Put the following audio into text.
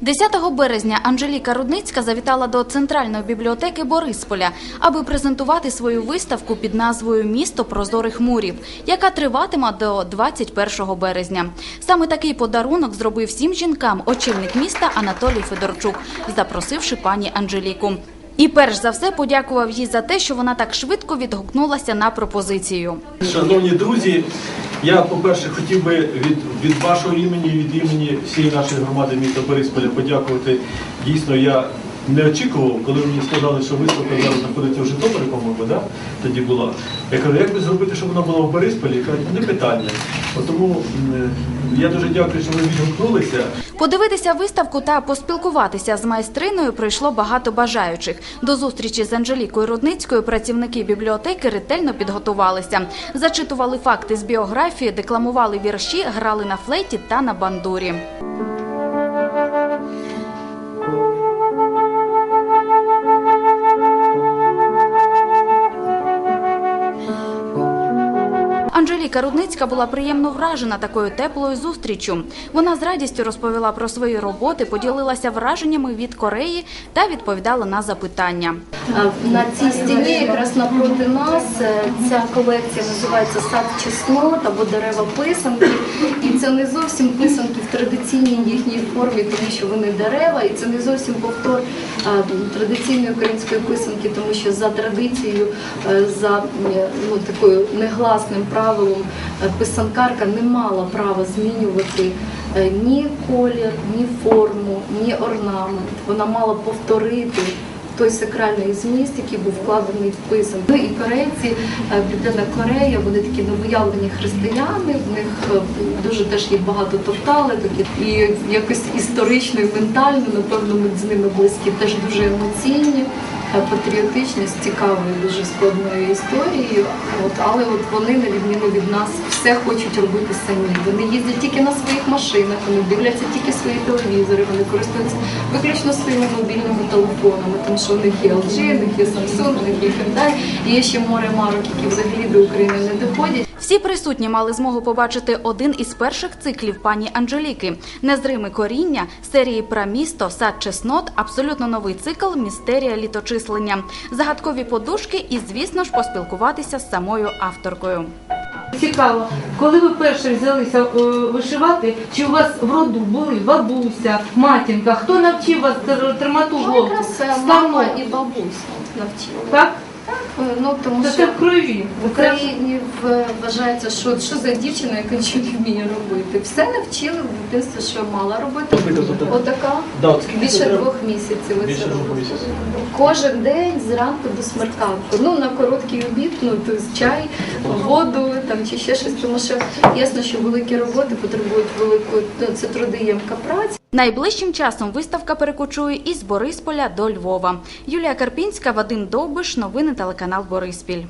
10 березня Анжеліка Рудницька завітала до центральної бібліотеки Борисполя, аби презентувати свою виставку під назвою Місто прозорих мурів, яка триватиме до 21 березня. Саме такий подарунок зробив всім жінкам очільник міста Анатолій Федорчук, запросивши пані Анжеліку. І перш за все подякував їй за те, що вона так швидко відгукнулася на пропозицію. Шановні друзі, я, по-перше, хотів би від, від вашого імені, від імені всієї нашої громади міста Борисполя подякувати. Дійсно, я не очікував, коли мені сказали, що виставка зараз знаходиться в Житомирі, по-моєму, да? тоді була. Я кажу, як би зробити, щоб вона була в Борисполі? Я кажу, не питання. Тому я дуже дякую, що ви відгукнулися. Подивитися виставку та поспілкуватися з майстриною прийшло багато бажаючих. До зустрічі з Анжелікою Рудницькою працівники бібліотеки ретельно підготувалися. Зачитували факти з біографії, декламували вірші, грали на флейті та на бандурі. Анжеліка Рудницька була приємно вражена такою теплою зустрічю. Вона з радістю розповіла про свої роботи, поділилася враженнями від Кореї та відповідала на запитання. На цій стіні, якраз напроти нас, е, ця колекція називається Сад чеснот або дерева писанки. І це не зовсім писанки в традиційній їхній формі, тому що вони дерева, і це не зовсім повтор традиційної української писанки, тому що за традицією, е, за е, ну, такою негласним правилом, писанкарка не мала права змінювати ні колір, ні форму, ні орнамент. Вона мала повторити той сакральний зміст, який був вкладений в писанку. Ну і корейці, е, Південна Корея, вони такі новоявлені християни, в них е, дуже теж є багато топталеток, і якось історично і ментально, напевно, ми з ними близькі, теж дуже емоційні. Е, Патріотичні, цікавою, дуже складною історією. От, але от вони, на відміну від нас, все хочуть робити самі. Вони їздять тільки на своїх машинах, вони дивляться тільки свої телевізори, вони користуються виключно своїми мобільними телефонами, тому що у них є LG, у них є Samsung, у них є Hyundai, і є ще море марок, які взагалі до України не доходять. Всі присутні мали змогу побачити один із перших циклів пані Анжеліки Незриме коріння серії про місто, сад чеснот, абсолютно новий цикл Містерія літочислення, загадкові подушки і, звісно ж, поспілкуватися з самою авторкою. Цікаво, коли ви перше взялися е, вишивати, чи у вас в роду були бабуся, матінка? Хто навчив вас тр- тримати Ну, якраз е, мама і бабуся навчили. Так? Е, Ну, тому Це що це в крові. В Україні в- вважається, що, що за дівчина, яка нічого не вміє робити. Все навчили в дитинстві, що мала робити. Отака Да, от скільки це більше треба? двох місяців. Більше двох місяців. Кожен день зранку до смерканку. Ну на короткий обід, ну то есть чай, воду там чи ще щось. Тому що ясно, що великі роботи потребують великої ну, це трудоємка праця. Найближчим часом виставка перекочує із Борисполя до Львова. Юлія Карпінська, Вадим Довбиш, новини телеканал Бориспіль.